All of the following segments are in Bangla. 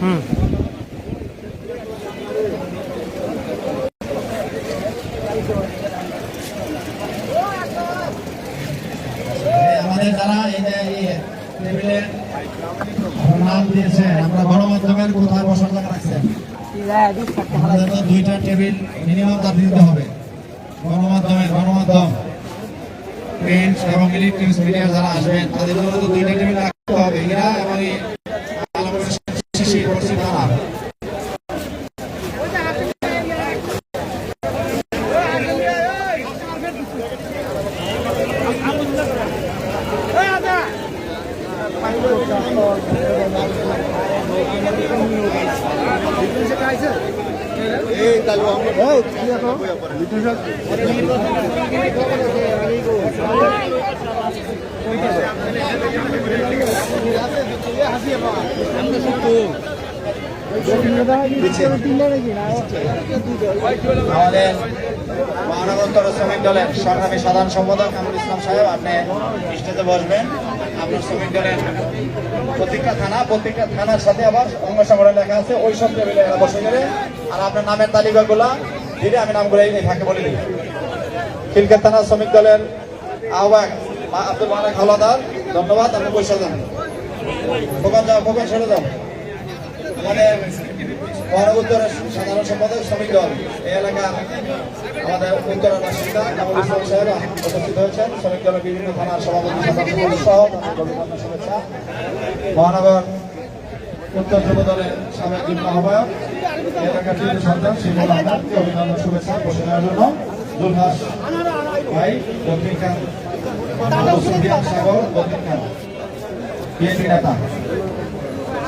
হুম। আমাদের যারা এই যে টেবিলে নাম দিয়েছেন আমরা গণমাধ্যমের কোথায় বসার জায়গা রাখছেন? আমাদের তো দুইটা টেবিল মিনিমাম তার দিতে হবে। গণমাধ্যমের গণমাধ্যম। প্রিন্ট এবং ইলেকট্রনিক্স মিডিয়া যারা আসবেন তাদের জন্য তো দুইটা টেবিল রাখতে হবে। এরা এবং এই আলমের শিশি পশ্চিম থানা মহানগর শ্রমিক দলের সংগ্রামী সাধারণ সম্পাদক কামরুল ইসলাম সাহেব, আপনি স্টেজে বসবেন। আপনার শ্রমিক দলের প্রত্যেকটা থানা প্রত্যেকটা থানার সাথে আবার অঙ্গ সংগঠন লেখা আছে, ওই সব টেবিলে বসে গেলে। আর আপনার নামের তালিকাগুলা দিলে আমি নামগুলো এই ফাঁকে বলে দিই। খিলকের থানা শ্রমিক দলের আহ্বায়ক আব্দুল মালিক হলাদার ধন্যবাদ আপনি পয়সা দেন খোকন যাও খোকন ছেড়ে দাও আমাদের মহানগর সাধারণ সম্পাদক শ্রমিক দল, এই এলাকার আমাদের উত্তরের বাসিন্দা উপস্থিত হয়েছেন। শ্রমিক দলের বিভিন্ন থানার সভাপতি মহানগর উত্তর যুব দলের সাবেক আহ্বায়ক এলাকার শুভেচ্ছা নেওয়ার জন্য। দুলহাস ভাই দক্ষিণ খান সুফিয়ান সাগর দক্ষিণ খান বিএনপি নেতা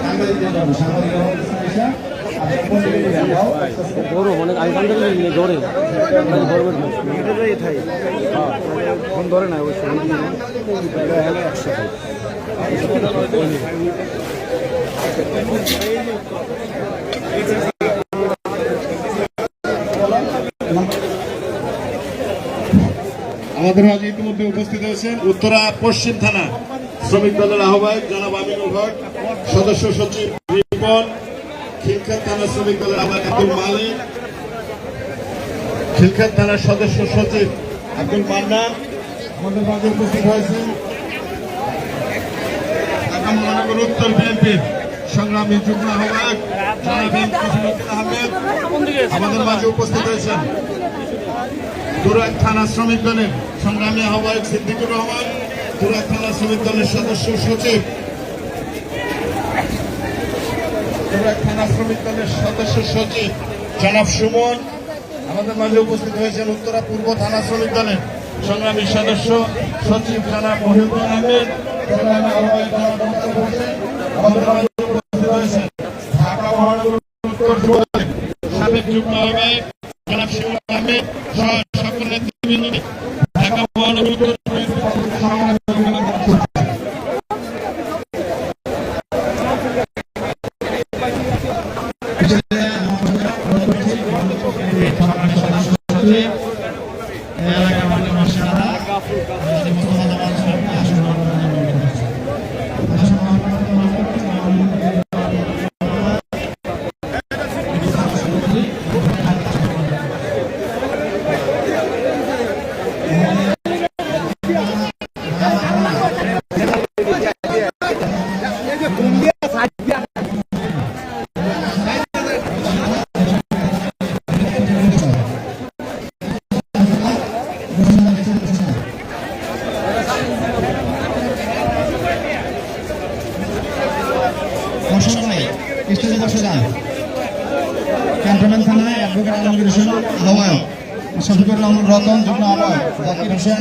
সাংবাদিকদের জন্য সাংবাদিক এসে আপনার পন্ডিতের যাও গরম অনেক আগে গরমের ফোন ধরে না অবশ্যই একশো আমাদের মাঝে ইতিমধ্যে উপস্থিত হয়েছেন উত্তরা পশ্চিম থানা শ্রমিক দলের আহ্বায়ক জনাব আমিনুল হক, সদস্য সচিব রিপন খিলখাত থানা শ্রমিক দলের আহ্বায়ক আব্দুল মালিক খিলখাত থানার সদস্য সচিব আব্দুল মান্নান আমাদের মাঝে উপস্থিত হয়েছেন। উত্তর বিএনপির সংগ্রামী যুগ্ম আহ্বায়ক আহমেদ আমাদের মাঝে উপস্থিত হয়েছেন। তুরাক থানা শ্রমিক দলের সংগ্রামী আহ্বায়ক সিদ্দিকুর রহমান তুরাক থানা শ্রমিক দলের সদস্য সচিব। থানা সদস্য সচিব জনাব সুমন, আমাদের উপস্থিত হয়েছেন উত্তরা পূর্ব থানা সংগ্রামী সদস্য সচিব সংগ্রামী উপস্থিত সাবেক যুগ্ম আহ্বায়ক জনাব শিবুল আহমেদ সহ সকল নেতৃবৃন্দ ঢাকা মহানগর উত্তর। এলাকার আমাদের বাসিন্দা বসুন ভাই স্টেজে বসে যান ক্যান্টনমেন্ট থানায় অ্যাডভোকেট আলমগীর হোসেন, আহ্বায়ক। শফিকুর রহমান রতন, যুগ্ম আহ্বায়ক। জাকির হোসেন